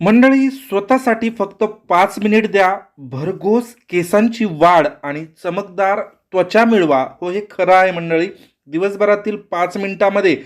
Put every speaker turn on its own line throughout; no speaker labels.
मंडळी स्वतःसाठी फक्त पाच मिनिट द्या. भरघोस केसांची वाढ आणि चमकदार त्वचा मिळवा. हो हे खरं आहे मंडळी. दिवसभरातील पाच मिनिटामध्ये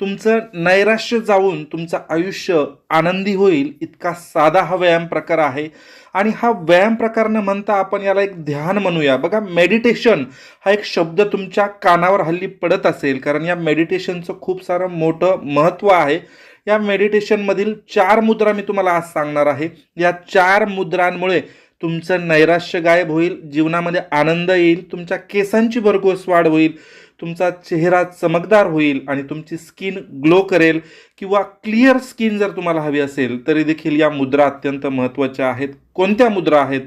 तुमचं नैराश्य जाऊन तुमचं आयुष्य आनंदी होईल. इतका साधा हा व्यायाम प्रकार आहे. आणि हा व्यायाम प्रकार न म्हणता आपण याला एक ध्यान म्हणूया. बघा मेडिटेशन हा एक शब्द तुमच्या कानावर हल्ली पडत असेल. कारण या मेडिटेशनचं खूप सारं मोठं महत्त्व आहे. या मेडिटेशनमधील चार मुद्रा मी तुम्हाला आज सांगणार आहे. या चार मुद्रांमुळे तुमचं नैराश्य गायब होईल जीवनामध्ये आनंद येईल तुमच्या केसांची भरघोस वाढ होईल तुमचा चेहरा चमकदार होईल आणि तुमची स्किन ग्लो करेल किंवा क्लिअर स्किन जर तुम्हाला हवी असेल तरी देखील या मुद्रा अत्यंत महत्त्वाच्या आहेत. कोणत्या मुद्रा आहेत?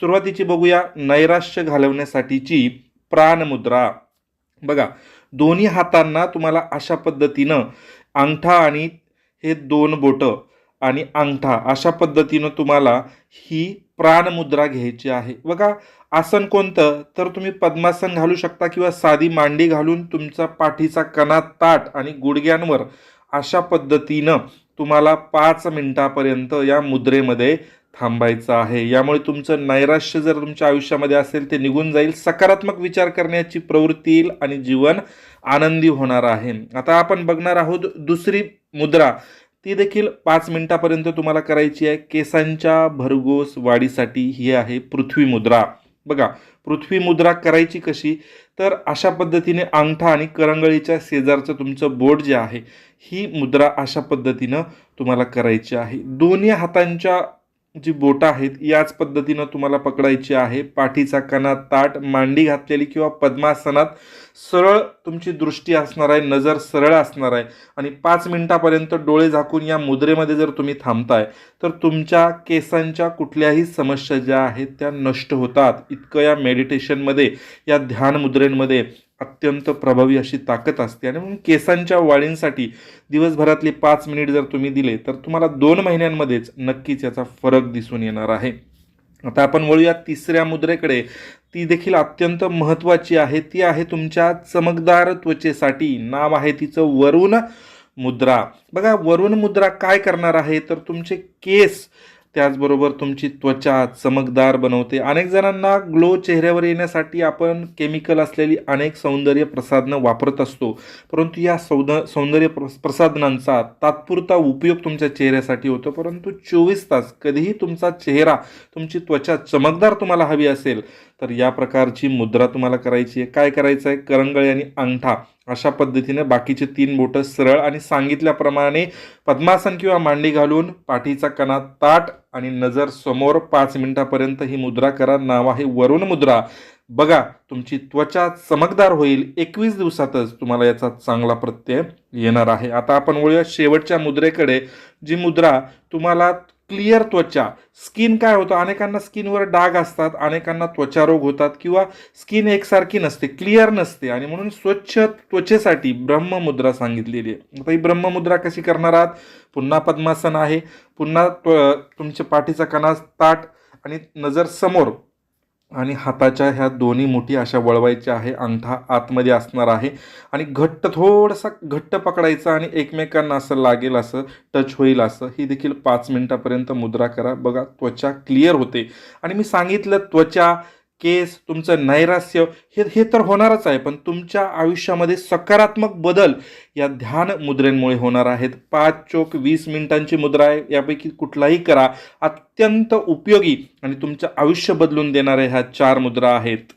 सुरुवातीची बघूया. नैराश्य घालवण्यासाठीची प्राणमुद्रा. बघा दोन्ही हातांना तुम्हाला अशा पद्धतीनं अंगठा आणि हे दोन बोटं आणि अंगठा अशा पद्धतीनं तुम्हाला ही प्राणमुद्रा घ्यायची आहे. बघा आसन कोणतं? तर तुम्ही पद्मासन घालू शकता किंवा साधी मांडी घालून तुमचा पाठीचा कणा ताट आणि गुडघ्यांवर अशा पद्धतीनं तुम्हाला पाच मिनटापर्यंत या मुद्रेमध्ये थांबायचं आहे. यामुळे तुमचं नैराश्य जर तुमच्या आयुष्यामध्ये असेल ते निघून जाईल. सकारात्मक विचार करण्याची प्रवृत्ती येईल आणि जीवन आनंदी होणार आहे. आता आपण बघणार आहोत दुसरी मुद्रा. ती देखील पाच मिनिटापर्यंत तुम्हाला करायची आहे. केसांच्या भरघोस वाढीसाठी ही आहे पृथ्वी मुद्रा. बघा पृथ्वी मुद्रा करायची कशी? तर अशा पद्धतीने अंगठा आणि करंगळीच्या शेजारचं तुमचं बोट जे आहे ही मुद्रा अशा पद्धतीनं तुम्हाला करायची आहे. दोन्ही हातांच्या जी बोटं आहेत याच पद्धतीनं तुम्हाला पकडायची आहे. पाठीचा कणा ताट मांडी घातलेली किंवा पद्मासनात सरळ तुमची दृष्टी असणार आहे नजर सरळ असणार आहे. आणि पाच मिनिटापर्यंत डोळे झाकून या मुद्रेमध्ये जर तुम्ही थांबताय तर तुमच्या केसांच्या कुठल्याही समस्या ज्या आहेत त्या नष्ट होतात. इतकं या मेडिटेशनमध्ये या ध्यान मुद्रेंमध्ये अत्यंत प्रभावी अशी ताकद असते. आणि म्हणून केसांच्या वाढींसाठी दिवसभरातले पाच मिनिट जर तुम्ही दिले तर तुम्हाला दोन महिन्यांमध्येच नक्कीच याचा फरक दिसून येणार आहे. आता आपण वळूया तिसऱ्या मुद्रेकडे. ती देखील अत्यंत महत्त्वाची आहे. ती आहे तुमच्या चमकदार त्वचेसाठी. नाव आहे तिचं वरुण मुद्रा. बघा वरुण मुद्रा काय करणार आहे? तर तुमचे केस त्याचबरोबर तुमची त्वचा चमकदार बनवते. अनेक जणांना ग्लो चेहऱ्यावर येण्यासाठी आपण केमिकल असलेली अनेक सौंदर्य प्रसाधनं वापरत असतो. परंतु या सौद सौंदर्य प्रसाधनांचा तात्पुरता उपयोग तुमच्या चेहऱ्यासाठी होतो. परंतु चोवीस तास कधीही तुमचा चेहरा तुमची त्वचा चमकदार तुम्हाला हवी असेल तर या प्रकारची मुद्रा तुम्हाला करायची आहे. काय करायचं आहे करंगळी आणि अंगठा. अशा पद्धतीने बाकीचे तीन बोटं सरळ आणि सांगितल्याप्रमाणे पद्मासन किंवा मांडी घालून पाठीचा कणा ताट आणि नजर समोर पाच मिनिटापर्यंत ही मुद्रा करा. नाव आहे वरुण मुद्रा. बघा तुमची त्वचा चमकदार होईल. एकवीस दिवसातच तुम्हाला याचा चांगला प्रत्यय येणार आहे. आता आपण वळूया शेवटच्या मुद्रेकडे जी मुद्रा तुम्हाला क्लिअर त्वचा. स्किन काय होतं? अनेकांना स्किनवर डाग असतात अनेकांना त्वचारोग होतात किंवा स्किन एकसारखी नसते क्लिअर नसते. आणि म्हणून स्वच्छ त्वचेसाठी ब्रह्ममुद्रा सांगितलेली आहे. आता ही ब्रह्ममुद्रा कशी करणार आहात? पुन्हा पद्मासन आहे. पुन्हा त्व तुमच्या पाठीचा कणा ताट आणि नजर समोर आणि हाताच्या ह्या दोन्ही मुठी अशा वळवायच्या आहे. अंगठा आतमध्ये असणार आहे. आणि घट्ट थोडासा घट्ट पकडायचा आणि एकमेकांना असं लागेल असं टच होईल असं ही देखील पाच मिनटापर्यंत मुद्रा करा. बघा त्वचा क्लिअर होते. आणि मी सांगितलं त्वचा केस तुमचं नैराश्य हे हे तर होणारच आहे पण तुमच्या आयुष्यामध्ये सकारात्मक बदल या ध्यान मुद्रेंमुळे होणार आहेत. पाच चोक वीस मिनिटांची मुद्रा आहे यापैकी कुठलाही करा. अत्यंत उपयोगी आणि तुमचं आयुष्य बदलून देणाऱ्या ह्या चार मुद्रा आहेत.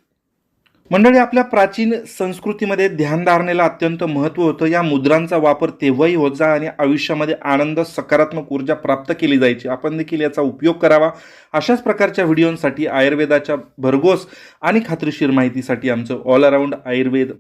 मंडळी आपल्या प्राचीन संस्कृतीमध्ये ध्यानधारणेला अत्यंत महत्त्व होतं. या मुद्रांचा वापर तेव्हाही होत जा आणि आयुष्यामध्ये आनंद सकारात्मक ऊर्जा प्राप्त केली जायची. आपण देखील याचा उपयोग करावा. अशाच प्रकारच्या व्हिडिओंसाठी आयुर्वेदाच्या भरघोस आणि खात्रीशीर माहितीसाठी आमचं ऑल अराऊंड आयुर्वेद